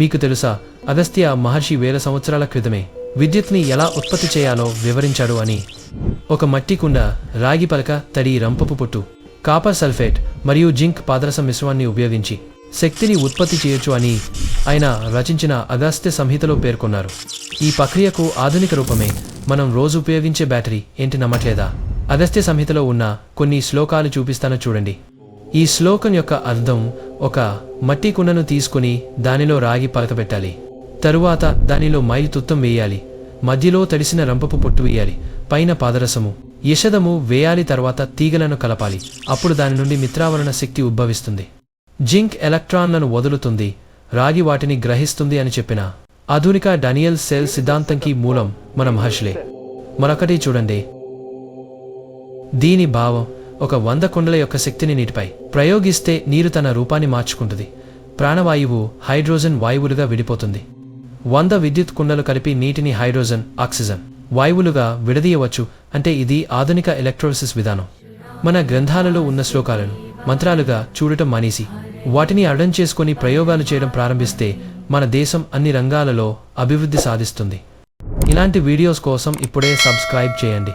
మీకు తెలుసా అగస్త్య మహర్షి వేల సంవత్సరాల క్రితమే విద్యుత్ని ఎలా ఉత్పత్తి చేయాలో వివరించాడు అని. ఒక మట్టి కుండ రాగి పలక తడి రంపపు పొట్టు కాపర్ సల్ఫేట్ మరియు జింక్ పాదరసం మిశ్రమాన్ని ఉపయోగించి శక్తిని ఉత్పత్తి చేయొచ్చు అని ఆయన రచించిన అగస్త్య సంహితలో పేర్కొన్నారు. ఈ ప్రక్రియకు ఆధునిక రూపమే మనం రోజు ఉపయోగించే బ్యాటరీ ఏంటి నమ్మట్లేదా? అగస్త్య సంహితలో ఉన్న కొన్ని శ్లోకాలు చూపిస్తాను చూడండి. ఈ శ్లోకం యొక్క అర్థం ఒక మట్టి కుండను తీసుకుని దానిలో రాగి పలకబెట్టాలి తరువాత దానిలో మైలు తుత్తం వేయాలి. మధ్యలో తడిసిన రంపపు పొట్టు వేయాలి. పైన పాదరసము. యషదము వేయాలి తర్వాత తీగలను కలపాలి. అప్పుడు దాని నుండి మిత్రావరణ శక్తి ఉద్భవిస్తుంది. జింక్ ఎలక్ట్రాన్లను వదులుతుంది. రాగి వాటిని గ్రహిస్తుంది అని చెప్పిన ఆధునిక డనియల్ సెల్ సిద్ధాంతంకి మూలం మన మహర్షులే. మరొకటి చూడండి. దీని భావం ఒక వంద కుండల యొక్క శక్తిని నీటిపై ప్రయోగిస్తే నీరు తన రూపాన్ని మార్చుకుంటుంది. ప్రాణవాయువు హైడ్రోజన్ వాయువులుగా విడిపోతుంది. వంద విద్యుత్ కుండలు కలిపి నీటిని హైడ్రోజన్ ఆక్సిజన్ వాయువులుగా విడదీయవచ్చు అంటే ఇది ఆధునిక ఎలక్ట్రోలిసిస్ విధానం. మన గ్రంథాలలో ఉన్న శ్లోకాలను మంత్రాలుగా చూడటం మానేసి వాటిని అర్థం చేసుకొని ప్రయోగాలు చేయడం ప్రారంభిస్తే మన దేశం అన్ని రంగాలలో అభివృద్ధి సాధిస్తుంది. ఇలాంటి వీడియోస్ కోసం ఇప్పుడే సబ్స్క్రైబ్ చేయండి.